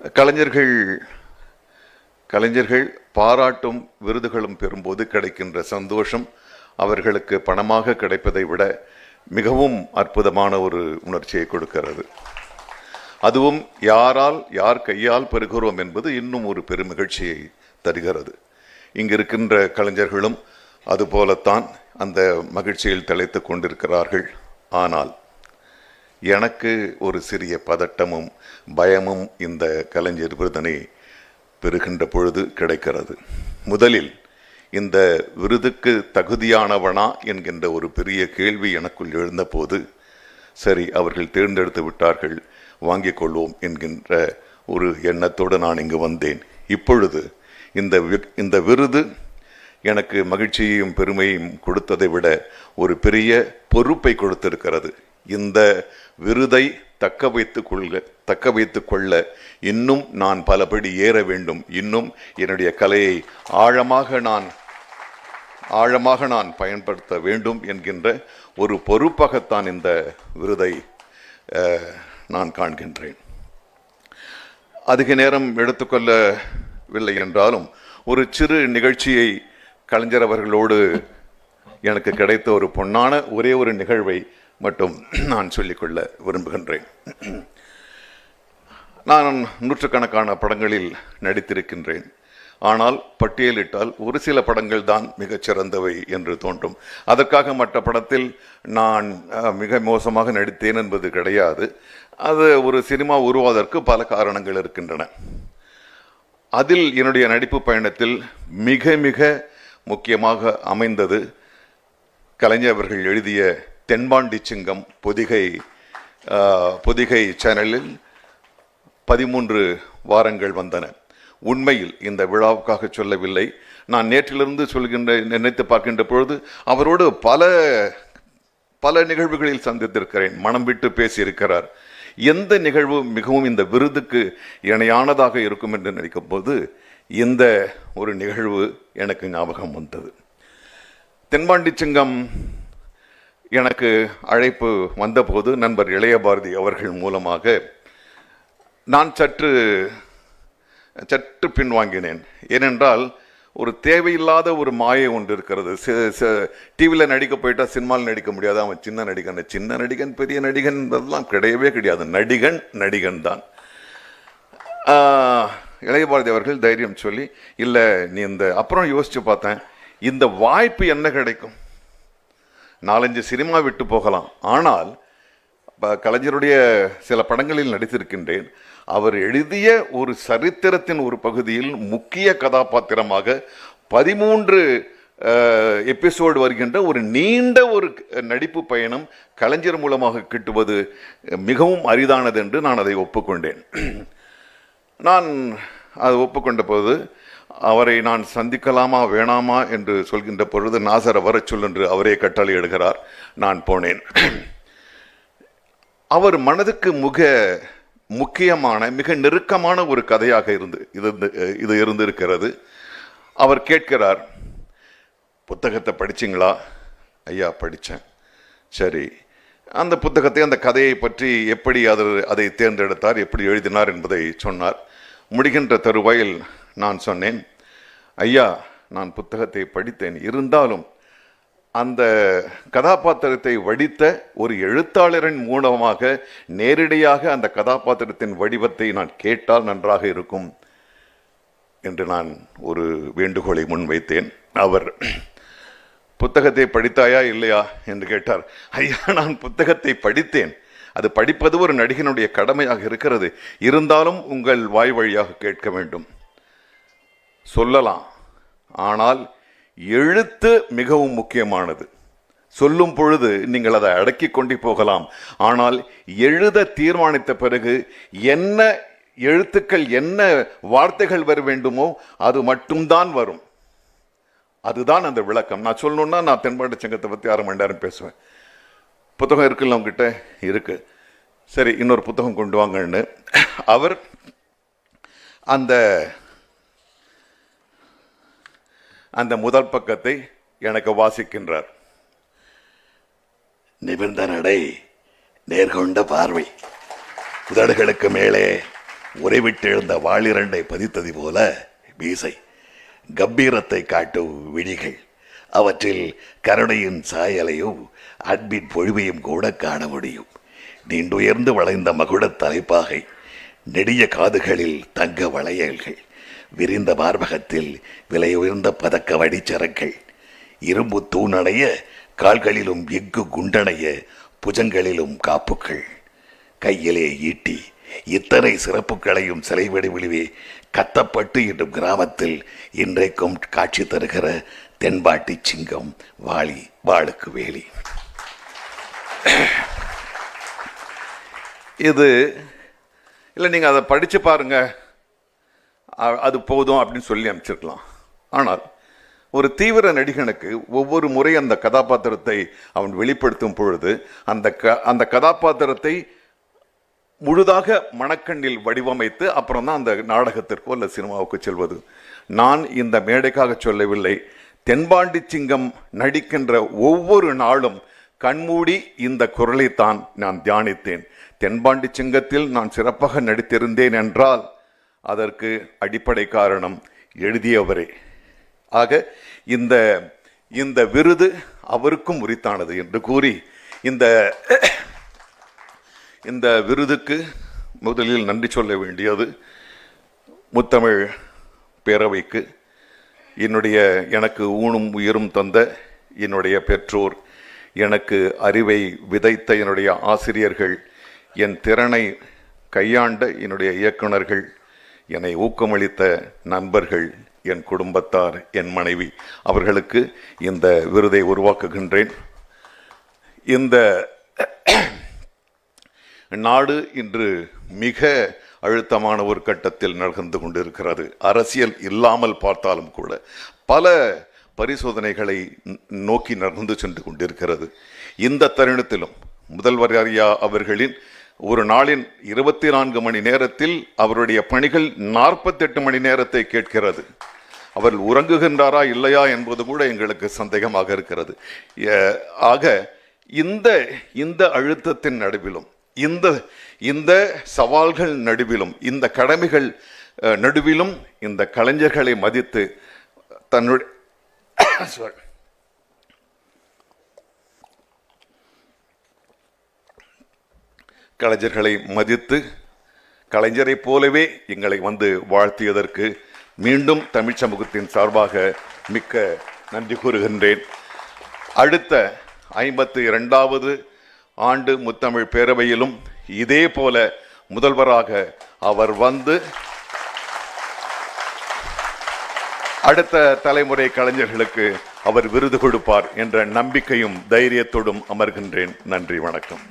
கலைஞர்கள் கலைஞர்கள் பாராட்டும் விருதுகளும் பெறும்போது கிடைக்கின்ற சந்தோஷம் அவர்களுக்கு பணமாக கிடைப்பதை விட மிகவும் அற்புதமான ஒரு உணர்ச்சியை கொடுக்கிறது. அதுவும் யாரால் யார் கையால் பெறுகிறோம் என்பது இன்னும் ஒரு பெருமகிழ்ச்சியை தருகிறது. இங்கு இருக்கின்ற கலைஞர்களும் அதுபோலத்தான் அந்த மகிழ்ச்சியில் திளைத்துக் கொண்டிருக்கிறார்கள். ஆனால் எனக்கு ஒரு சிறிய பதட்டமும் பயமும் இந்த கலைஞர் விருதனை பெறுகின்ற பொழுது கிடைக்கிறது. முதலில் இந்த விருதுக்கு தகுதியானவனா என்கின்ற ஒரு பெரிய கேள்வி எனக்குள் எழுந்தபோது சரி அவர்கள் தேர்ந்தெடுத்து விட்டார்கள் வாங்கிக் கொள்வோம் என்கின்ற ஒரு எண்ணத்தோடு நான் இங்கு வந்தேன். இப்பொழுது இந்த இந்த விருது எனக்கு மகிழ்ச்சியையும் பெருமையும் கொடுத்ததை விட ஒரு பெரிய பொறுப்பை கொடுத்திருக்கிறது. இந்த விருதை தக்க வைத்து கொள்க தக்க வைத்து கொள்ள இன்னும் நான் பலபடி ஏற வேண்டும். இன்னும் என்னுடைய கலையை ஆழமாக நான் ஆழமாக நான் பயன்படுத்த வேண்டும் என்கின்ற ஒரு பொறுப்பாகத்தான் இந்த விருதை நான் காண்கின்றேன். அதிக நேரம் எடுத்துக்கொள்ளவில்லை என்றாலும் ஒரு சிறு நிகழ்ச்சியை கலைஞர் அவர்களோடு எனக்கு கிடைத்த ஒரு பொன்னான ஒரே ஒரு நிகழ்வை மட்டும் நான் சொல்லிக்கொள்ள விரும்புகின்றேன். நான் நூற்றுக்கணக்கான படங்களில் நடித்திருக்கின்றேன். ஆனால் பட்டியலிட்டால் ஒரு சில படங்கள் தான் மிகச்சிறந்தவை என்று தோன்றும். அதற்காக மற்ற படத்தில் நான் மிக மோசமாக நடித்தேன் என்பது கிடையாது. அது ஒரு சினிமா உருவாவதற்கு பல காரணங்கள் இருக்கின்றன. அதில் என்னுடைய நடிப்பு பயணத்தில் மிக மிக முக்கியமாக அமைந்தது கலைஞர் அவர்கள் எழுதிய தென்பாண்டி சிங்கம் பொதிகை பொதிகை சேனலில் பதிமூன்று வாரங்கள் வந்தன. உண்மையில் இந்த விழாவுக்காக சொல்லவில்லை. நான் நேற்றிலிருந்து சொல்கின்ற நினைத்து பார்க்கின்ற பொழுது அவரோடு பல பல நிகழ்வுகளில் சந்தித்திருக்கிறேன். மனம் விட்டு பேசியிருக்கிறார். எந்த நிகழ்வு மிகவும் இந்த விருதுக்கு இணையானதாக இருக்கும் என்று நினைக்கும் போது இந்த ஒரு நிகழ்வு எனக்கு ஞாபகம் வந்தது. தென்பாண்டி சிங்கம் எனக்கு அழைப்பு வந்தபோது நண்பர் இளைய பாரதி அவர்கள் மூலமாக நான் சற்று சற்று பின்வாங்கினேன். ஏனென்றால் ஒரு தேவையில்லாத ஒரு மாயை ஒன்று இருக்கிறது. டிவியில் நடிக்க போயிட்டால் சினிமாவில் நடிக்க முடியாது. அவன் சின்ன நடிகன். சின்ன நடிகன் பெரிய நடிகன் இதெல்லாம் கிடையவே கிடையாது. நடிகன் நடிகன் தான். இளையபாரதி அவர்கள் தைரியம் சொல்லி இல்லை நீ இந்த அப்புறம் யோசித்து பார்த்தேன். இந்த வாய்ப்பு என்ன கிடைக்கும்? நாலஞ்சு சினிமா விட்டு போகலாம். ஆனால் கலைஞருடைய சில படங்களில் நடித்திருக்கின்றேன். அவர் எழுதிய ஒரு சரித்திரத்தின் ஒரு பகுதியில் முக்கிய கதாபாத்திரமாக பதிமூன்று எபிசோடு வருகின்ற ஒரு நீண்ட ஒரு நடிப்பு பயணம் கலைஞர் மூலமாக கிட்டுவது மிகவும் அரிதானது என்று நான் அதை ஒப்புக்கொண்டேன். நான் அதை ஒப்புக்கொண்ட போது அவரை நான் சந்திக்கலாமா வேணாமா என்று சொல்கின்ற பொழுது நாசர் வரச் சொல் என்று அவரே கட்டளை எடுகிறார் நான் போனேன். அவர் மனதுக்கு மிக முக்கியமான மிக நெருக்கமான ஒரு கதையாக இருந்து இது இது இருந்திருக்கிறது. அவர் கேட்கிறார் புத்தகத்தை படிச்சிங்களா? ஐயா படித்தேன் சரி. அந்த புத்தகத்தை அந்த கதையை பற்றி எப்படி அது அதை தேர்ந்தெடுத்தார் எப்படி எழுதினார் என்பதை சொன்னார். முடிகின்ற தருவாயில் நான் சொன்னேன் ஐயா நான் புத்தகத்தை படித்தேன். இருந்தாலும் அந்த கதாபாத்திரத்தை வடித்த ஒரு எழுத்தாளரின் மூலமாக நேரடியாக அந்த கதாபாத்திரத்தின் வடிவத்தை நான் கேட்டால் நன்றாக இருக்கும் என்று நான் ஒரு வேண்டுகோளை முன்வைத்தேன். அவர் புத்தகத்தை படித்தாயா இல்லையா? என்று கேட்டார். ஐயா நான் புத்தகத்தை படித்தேன். அது படிப்பது ஒரு நடிகனுடைய கடமையாக இருக்கிறது. இருந்தாலும் உங்கள் வாய் வழியாக கேட்க வேண்டும். சொல்லலாம். ஆனால் எழுத்து மிகவும் முக்கியமானது. சொல்லும் பொழுது நீங்கள் அதை அடக்கி கொண்டு போகலாம். ஆனால் எழுத தீர்மானித்த பிறகு என்ன எழுத்துக்கள் என்ன வார்த்தைகள் வர வேண்டுமோ அது மட்டும்தான் வரும். அதுதான் அந்த விளக்கம். நான் சொல்லணும்னா நான் தென்பாட்டு சங்கத்தை பற்றி அரை மணி நேரம் பேசுவேன். புத்தகம் இருக்குல்ல உங்ககிட்ட? இருக்கு. சரி இன்னொரு புத்தகம் கொண்டு வாங்கன்னு. அவர் அந்த அந்த முதல் பக்கத்தை எனக்கு வாசிக்கின்றார். நிமிர்ந்த நடை நேர்கொண்ட பார்வை. உதடுகளுக்கு மேலே உறைவிட்டெழுந்த வாளிரண்டை பதித்தது போல மீசை கம்பீரத்தை காட்டும் விழிகள் அவற்றில் கருணையின் சாயலையும் அன்பின் பொழிவையும் கூட காண முடியும். நீண்டுயர்ந்து வளைந்த மகுடத் தலைப்பாகை நெடிய காதுகளில் தங்க வளையல்கள். விரிந்த மார்பகத்தில் விலையுயர்ந்த பதக்க வடிச்சரங்கள். இரும்பு தூணடைய கால்களிலும் எஃகு குண்டணைய புஜங்களிலும் காப்புக்கள். கையிலே ஈட்டி இத்தனை சிறப்புகளையும் சிலை வடிவிலே கத்தப்பட்டு என்னும் கிராமத்தில் இன்றைக்கும் காட்சி தருகிற தென்பாட்டி சிங்கம் வாளி வாளுக்கு வேலி. இது இல்லை நீங்கள் அதை படித்து பாருங்க. அது போதும் அப்படின்னு சொல்லி அமைச்சிருக்கலாம் ஆனால் ஒரு தீவிர நடிகனுக்கு ஒவ்வொரு முறை அந்த கதாபாத்திரத்தை அவன் வெளிப்படுத்தும் பொழுது அந்த க அந்த கதாபாத்திரத்தை முழுதாக மணக்கண்ணில் வடிவமைத்து அப்புறம் தான் அந்த நாடகத்திற்கோ அல்ல சினிமாவுக்கு செல்வது. நான் இந்த மேடைக்காக சொல்லவில்லை. தென்பாண்டி சிங்கம் நடிக்கின்ற ஒவ்வொரு நாளும் கண்மூடி இந்த குரலைத்தான் நான் தியானித்தேன். தென்பாண்டி சிங்கத்தில் நான் சிறப்பாக நடித்திருந்தேன் என்றால் அதற்கு அடிப்படை காரணம் எழுதியவரே. ஆக இந்த இந்த விருது அவருக்கும் உரித்தானது என்று கூறி இந்த இந்த விருதுக்கு முதலில் நன்றி சொல்ல வேண்டியது முத்தமிழ் பேரவைக்கு என்னுடைய எனக்கு ஊனும் உயிரும் தந்த என்னுடைய பெற்றோர் எனக்கு அறிவை விதைத்த என்னுடைய ஆசிரியர்கள் என் திறனை கையாண்ட என்னுடைய இயக்குனர்கள் என்னை ஊக்கமளித்த நண்பர்கள் என் குடும்பத்தார் என் மனைவி. அவர்களுக்கு இந்த விருதை உருவாக்குகின்றேன். இந்த நாடு இன்று மிக அழுத்தமான ஒரு கட்டத்தில் நடந்து கொண்டிருக்கிறது. அரசியல் இல்லாமல் பார்த்தாலும் கூட பல பரிசோதனைகளை நோக்கி நடந்து சென்று கொண்டிருக்கிறது. இந்த தருணத்திலும் முதல்வர் அரியா அவர்களின் ஒரு நாளின் இருபத்தி நான்கு மணி நேரத்தில் அவருடைய பணிகள் நாற்பத்தெட்டு மணி நேரத்தை கேட்கிறது. அவர் உறங்குகின்றாரா இல்லையா என்பது கூட எங்களுக்கு சந்தேகமாக இருக்கிறது. ஆக இந்த இந்த அழுத்தத்தின் நடுவிலும் இந்த இந்த சவால்கள் நடுவிலும் இந்த கடமைகள் நடுவிலும் இந்த கலைஞர்களை மதித்து தன்னுடைய கலைஞர்களை மதித்து கலைஞரைப் போலவே எங்களை வந்து வாழ்த்தியதற்கு மீண்டும் தமிழ் சமூகத்தின் சார்பாக மிக்க நன்றி கூறுகின்றேன். அடுத்த ஐம்பத்து இரண்டாவது ஆண்டு முத்தமிழ் பேரவையிலும் இதே போல முதல்வராக அவர் வந்து அடுத்த தலைமுறை கலைஞர்களுக்கு அவர் விருது கொடுப்பார் என்ற நம்பிக்கையும் தைரியத்தோடும் அமர்கின்றேன். நன்றி வணக்கம்.